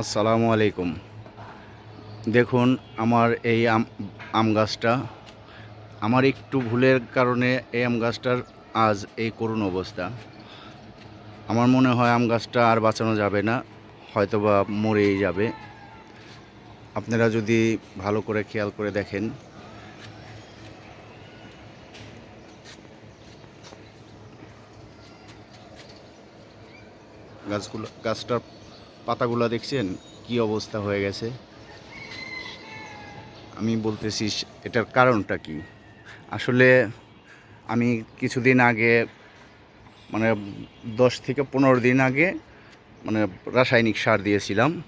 আসসালামু আলাইকুম। দেখুন, আমার এই আম গাছটা, আমার একটু ভুলের কারণে এই আম গাছটার আজ এই করুণ অবস্থা। আমার মনে হয় আম গাছটা আর বাঁচানো যাবে না, হয়তোবা মরেই যাবে। আপনারা যদি ভালো করে খেয়াল করে দেখেন। গাছগুলো, গাছটার পাতাগুলো দেখছেন? কি অবস্থা হয়ে গেছে? আমি বলতেছি, এটার কারণটা কি? আসলে আমি কিছুদিন আগে মানে দশ থেকে পনেরো দিন আগে মানে রাসায়নিক সার দিয়েছিলাম।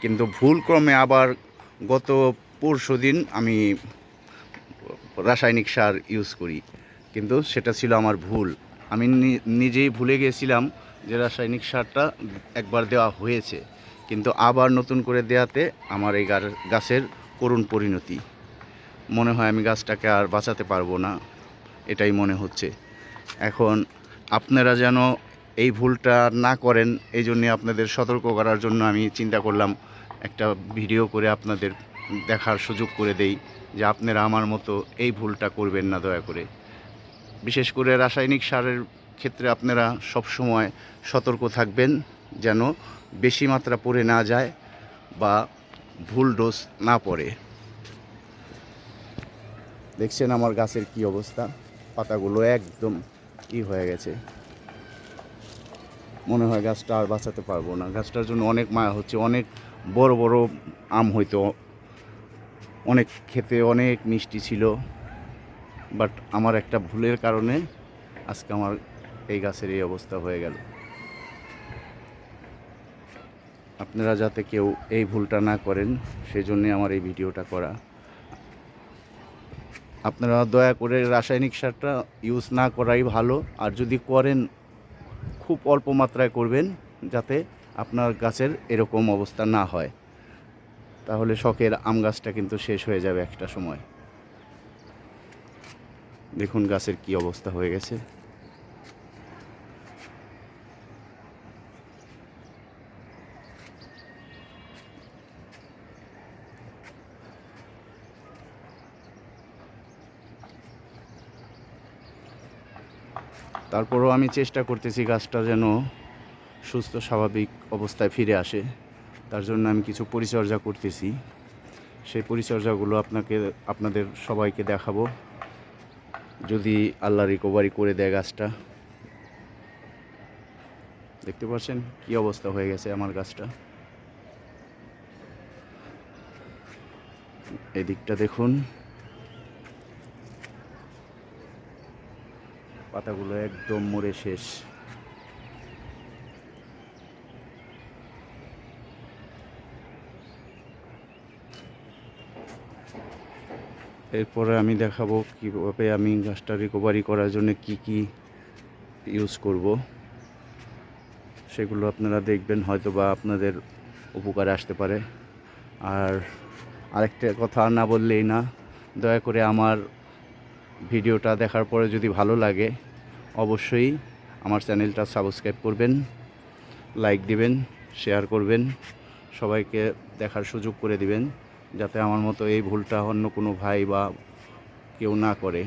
কিন্তু ভুলক্রমে আবার গত পরশু দিন আমি রাসায়নিক সার ইউজ করি। কিন্তু সেটা ছিল আমার ভুল। আমি নিজেই ভুলে গিয়েছিলাম যে রাসায়নিক সারটা একবার দেওয়া হয়েছে, কিন্তু আবার নতুন করে দেওয়াতে আমার এই গাছের করুণ পরিণতি। মনে হয় আমি গাছটাকে আর বাঁচাতে পারব না, এটাই মনে হচ্ছে। এখন আপনারা যেন এই ভুলটা না করেন, এই জন্যে আপনাদের সতর্ক করার জন্য আমি চিন্তা করলাম, একটা ভিডিও করে আপনাদের দেখার সুযোগ করে দেই, যে আপনারা আমার মতো এই ভুলটা করবেন না দয়া করে। বিশেষ করে রাসায়নিক সারের ক্ষেত্রে আপনারা সব সময় সতর্ক থাকবেন যেন বেশি মাত্রা পড়ে না যায় বা ভুল ডোজ না পড়ে। দেখছেন আমার গাছের কি অবস্থা? পাতাগুলো একদম ই হয়ে গেছে। মনে হয় গাছটা আর বাঁচাতে পারব না। গাছটার জন্য অনেক মায়া হচ্ছে, অনেক বড় বড় আম হইতো অনেক খেতে অনেক মিষ্টি ছিল। বাট আমার একটা ভুলের কারণে আজকে আমার এই গাছের এই অবস্থা হয়ে গেল। আপনারা যাতে কেউ এই ভুলটা না করেন সেই জন্যে আমার এই ভিডিওটা করা। আপনারা দয়া করে রাসায়নিক সারটা ইউজ না করাই ভালো, আর যদি করেন, খুব অল্প মাত্রায় করবেন, যাতে আপনার গাছের এরকম অবস্থা না হয়। তাহলে শখের আম গাছটা কিন্তু শেষ হয়ে যাবে একটা সময়। দেখুন গাছের কি অবস্থা হয়ে গেছে। তারপরেও আমি চেষ্টা করতেছি গাছটা যেন সুস্থ, স্বাভাবিক অবস্থায় ফিরে আসে। তার জন্য আমি কিছু পরিচর্যা করতেছি। সেই পরিচর্যাগুলো আপনাকে, আপনাদের সবাইকে দেখাবো। যদি আল্লাহ রিকভারি করে দেয় গাছটা। দেখতে পাচ্ছেন কি অবস্থা হয়ে গেছে আমার গাছটা। এদিকটা দেখুন। পাতাগুলো একদম মরে শেষ। এরপরে আমি দেখাবো কীভাবে আমি গাছটা রিকভারি করার জন্য কি কি ইউজ করব। সেগুলো আপনারা দেখবেন হয়তো বা আপনাদের উপকারে আসতে পারে। আর আরেকটা কথা না বললেই না, দয়া করে আমার ভিডিওটা দেখার পরে যদি ভালো লাগে, অবশ্যই আমার চ্যানেলটা সাবস্ক্রাইব করবেন, লাইক দিবেন, শেয়ার করবেন, সবাইকে দেখার সুযোগ করে দিবেন, যাতে আমার মতো এই ভুলটা অন্য কোনো ভাই বা কেউ না করে।